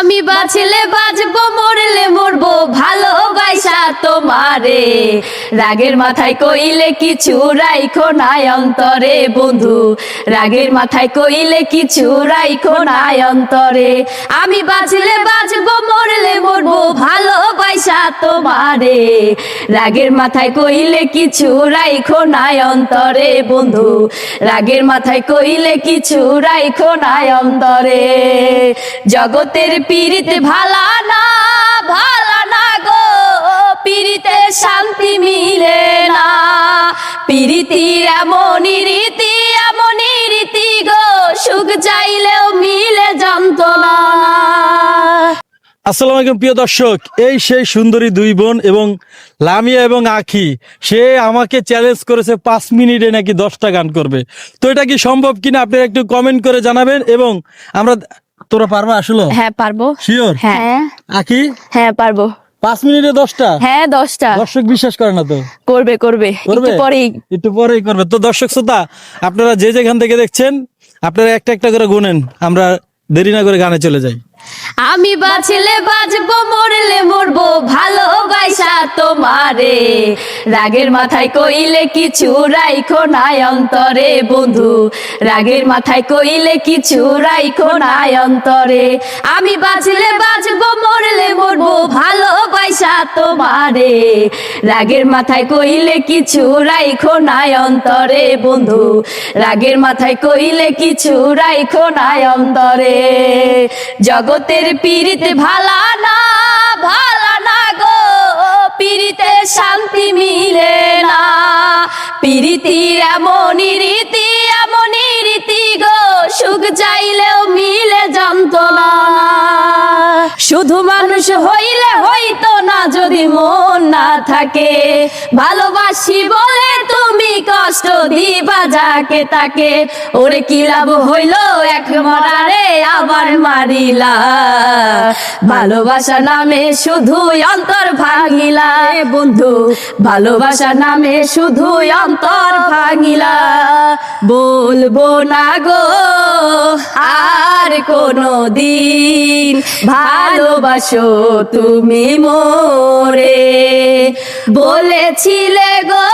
আমি বাঁচলে বাঁচবো মরলে মরবো, ভালোবাসা তোমারে। রাগের মাথায় কইলে কিছু রাইখো নাই অন্তরে, বন্ধু। রাগের মাথায় কইলে কিছু রাইখো নাই অন্তরে। আমি বাঁচলে ভালোবাসা তোমারে। রাগের মাথায় কইলে কিছু রাইখো নাই অন্তরে, বন্ধু। রাগের মাথায় কইলে কিছু রাইখো নাই অন্তরে। জগতের পীড়িত ভালা না আসসালামু আলাইকুম প্রিয় দর্শক। এই সেই সুন্দরী দুই বোন এবং লামিয়া এবং আখি সে আমাকে চ্যালেঞ্জ করেছে পাঁচ মিনিটে নাকি দশটা গান করবে। তো এটা কি সম্ভব কিনা আপনারা একটু কমেন্ট করে জানাবেন এবং আমরা তোরা পারবা আসলে? হ্যাঁ পারব। শিওর হ্যাঁ। আখি? হ্যাঁ পারব। পাঁচ মিনিটে দশটা? হ্যাঁ দশটা। দর্শক বিশ্বাস করে না তো? করবে করবে। করবে? একটু পরেই। একটু পরেই করবে। তো দর্শক শ্রোতা আপনারা যে যেখান থেকে দেখছেন আপনারা একটা একটা করে গুনেন। আমরা দেরি না করে গানে চলে যাই। আমি বাঁচলে বাঁচবো মরলে মরবো ভালোবাসা তোমারে। রাগের মাথায় কইলে কিছু রাইখো নাই অন্তরে, বন্ধু। রাগের মাথায় কইলে কিছু রাইখো নাই অন্তরে। আমি বাঁচলে বাঁচবো, মরলে মরবো, ভালোবাসা তোমারে। রাগের মাথায় কইলে কিছু রাইখো নাই অন্তরে, বন্ধু। রাগের মাথায় কইলে কিছু রাইখো নাই অন্তরে। জগতের পীড়িতে ভালা না ভালা না গো। পীড়িতে শান্তি মিলে না। পিড়িতির এমনই রীতি এমনই রীতি গো। সুখ চাইলেও মিলে যন্ত্রণা। শুধু মানুষ হইলে হইতো না যদি মন না থাকে। ভালোবাসি বলে তুমি কষ্ট দিবা যাকে তাকে। ওরে কি লাভ হইল এক মরারে আবার মারিলা। ভালোবাসা নামে শুধু অন্তর ভাঙিলা। বন্ধু। ভালোবাসা নামে শুধু অন্তর ভাঙিলা। বলব না গো আর কোনো দিন ভালোবাসো তুমি মোরে। বলেছিলে গো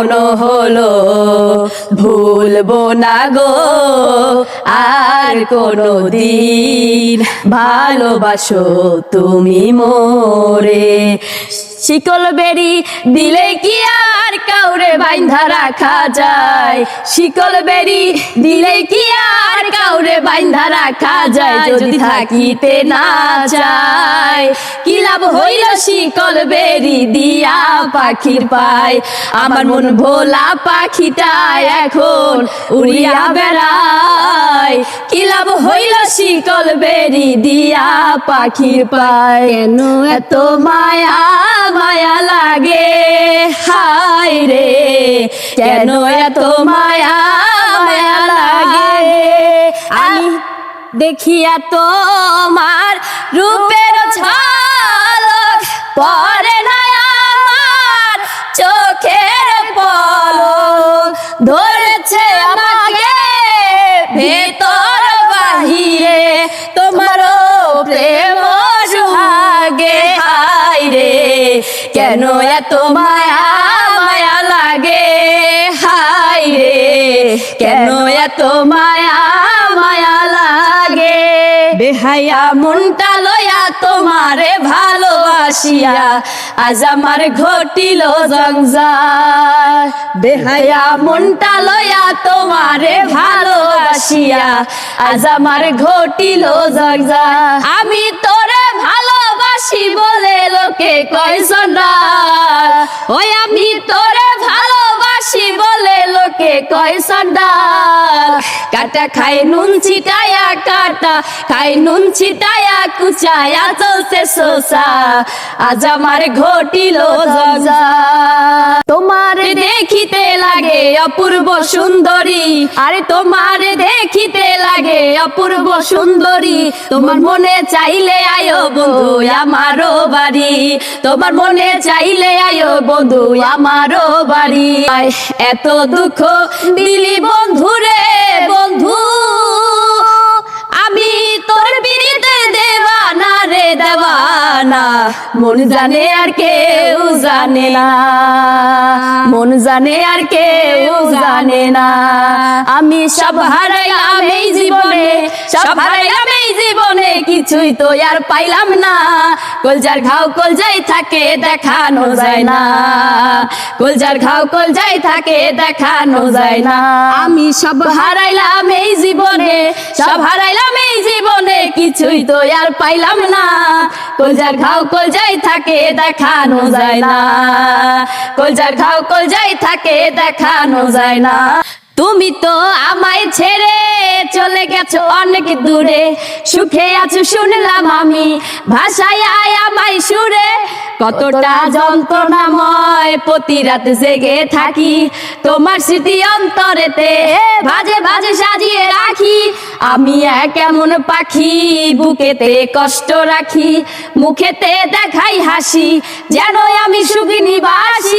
এমন হলো, ভুলবো না গো। আর কোনো দিন ভালোবাসো তুমি মোরে। শিকল বেরি দিলে কি আর কাউরে বাইন্ধা রাখা যায়? শিকল বেরি দিলে কি আর কাউরে বাইন্ধা রাখা যায় যদি থাকিতে না চায়। কি লাভ হইল শিকল বেরি দিয়া পাখির পায়? আমার মন ভোলা পাখিটা এখন উড়িয়া বেড়ায়। কি লাভ হইল শিকল বেরি দিয়া পাখির পায়? কেন এত মায়া মায়া লাগে? হায় রে। কেন এত মায়া মায়া লাগে? দেখিয়া তোমার রূপের ঝলক পরে না আমার চোখের পলক। ধরেছে আমাকে ভেতর বাহিরে, তোমারও প্রেম সুহাগে। হায় রে, কেন এত মায়া মায়া লাগে? হায় রে, কেন এত মায়া বেহায়া মনটা লয়া তোমারে ভালোবাসিয়া। আজ আমার ঘটিল জংজার বেহায়া মনটা লয়া তোমারে ভালোবাসিয়া। আজ আমার ঘটিল জংজার আমি তোরে ভালোবাসি বলে লোকে কয়জন ওই কয় সর্দার কাটা খায় নুন ছিটায়া কাটা খায় নুন ছিটায়া কুচায়া চলছে সোসা আজ আমার ঘটিল তোমার দেখিতে লাগে অপূর্ব সুন্দরী। আরে তোমার দেখিতে লাগে অপূর্ব সুন্দরী। তোমার মনে চাইলে আয়ো বন্ধু আমারও বাড়ি। তোমার মনে চাইলে আয়ো বন্ধু আমারও বাড়ি। এত দুঃখ দিলি বন্ধু রে বন্ধু। আমি তোর দেওয়ানা মন জানে আর কেউ জানে না। মন জানে আর কেউ জানে না। আমি সব হারাইলাম এই জীবনে, সব হারাইলাম এই জীবনে, কিছুই তো আর পাইলাম না। কলজার ঘাও কলজাই থাকে, দেখানো যায় না। কলজার ঘাও কলজাই থাকে, দেখানো যায় না। আমি সব হারাইলাম এই জীবনে, সব হারাইলাম এই জীবনে, কিছুই তো আর পাইলাম না। কলজার ঘাও কলজাই থাকে দেখানো যায় না। কলজার ঘাও কলজাই থাকে দেখানো যায় না। তুমি তো আমায় ছেড়ে চলে গেছো অনেক দূরে। সুখে আছো শুনলাম আমি, ভাষায় আয় আমায় সুরে। কতটা যন্ত্রণাময় প্রতি রাত জেগে থাকি। তোমার স্মৃতি অন্তরেতে ভাজে ভাজে সাজিয়ে রাখি। আমি এক এমন পাখি, বুকেতে কষ্ট রাখি। মুখেতে দেখাই হাসি, যেন আমি সুখিনী বাসি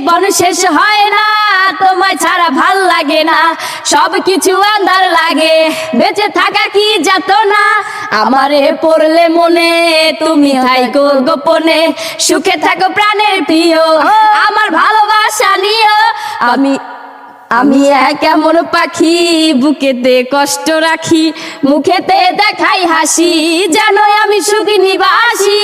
জীবন শেষ হয় না তোমায় ছাড়া ভালো লাগে না সব কিছু আন্ধার লাগে বেঁচে থাকা কি যেত না আমারে পড়লে মনে তুমি থাইকো গোপনে সুখে থাকো প্রাণের প্রিয় আমার ভালোবাসা নিও আমি আমি এক এমন পাখি, বুকেতে কষ্ট রাখি, মুখেতে দেখাই হাসি যেন আমি সুখী নিবাসী।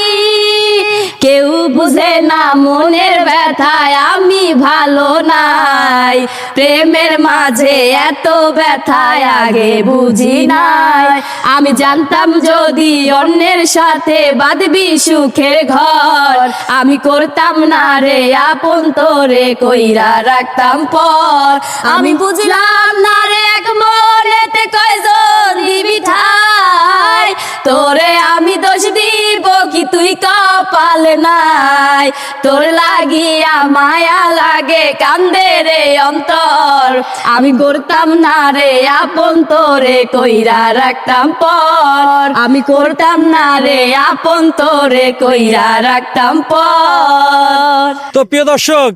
কেউ বুঝে না মনের ব্যথায় আমি ভালো নাই, প্রেমের মাঝে এত ব্যথায় আগে বুঝি নাই। আমি জানতাম যদি অন্যের সাথে বাঁধবি সুখের ঘর, আমি করতাম না রে আপন তোরে, কইরা রাখতাম পর। আমি বুঝলাম না রে এক মনেতে কয়জন দিবি ঠাই। তোরে আমি দোষ দিব কি তুই কপাল নাই। তোর লাগিয়া মায়া লাগে, কান্দে রে অন্তর। আমি করতাম না রে আপন তোরে, কইরা রাখতাম পর। আমি করতাম না রে আপন তোরে, কইরা রাখতাম পর। তো প্রিয় দর্শক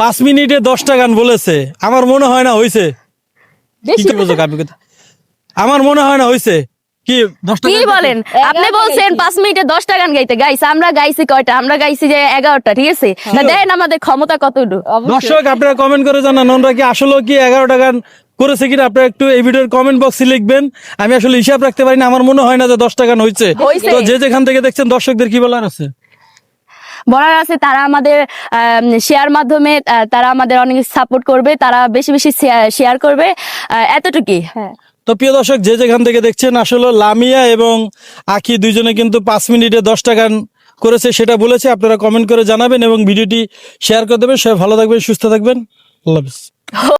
পাঁচ মিনিটে দশটা গান বলেছে। আমার মনে হয় না হয়েছে কি কথা? আমার মনে হয় না হয়েছে কি কি বলেন? আপনি বলছেন পাঁচ মিনিটে দশটা গান গাইতে। গাইছে আমরা গাইছি কয়টা? আমরা গাইছি যে এগারোটা ঠিক আছে? তা দেন আমাদের ক্ষমতা কতটুকু? দর্শক আপনারা কমেন্ট করে জানান। ওনরা কি আসলে কি এগারোটা গান করেছে কিনা আপনারা একটু এই ভিডিওর কমেন্ট বক্সে লিখবেন। আমি আসলে হিসাব রাখতে পারি না। আমার মনে হয় না যে দশটা গান হয়েছে তো যে যেখান থেকে দেখছেন দর্শকদের কি বলার আছে? বলার আছে তারা আমাদের শেয়ার মাধ্যমে তারা আমাদের অনেক সাপোর্ট করবে তারা বেশি বেশি শেয়ার করবে আহ, এতটুকুই। তো প্রিয় দর্শক যে যেখান থেকে দেখছেন আসলে লামিয়া এবং আখি দুইজনে কিন্তু পাঁচ মিনিটে দশটা গান করেছে সেটা বলেছে আপনারা কমেন্ট করে জানাবেন এবং ভিডিওটি শেয়ার করে দেবেন। সবাই ভালো থাকবেন সুস্থ থাকবেন। আল্লাহ হাফিজ।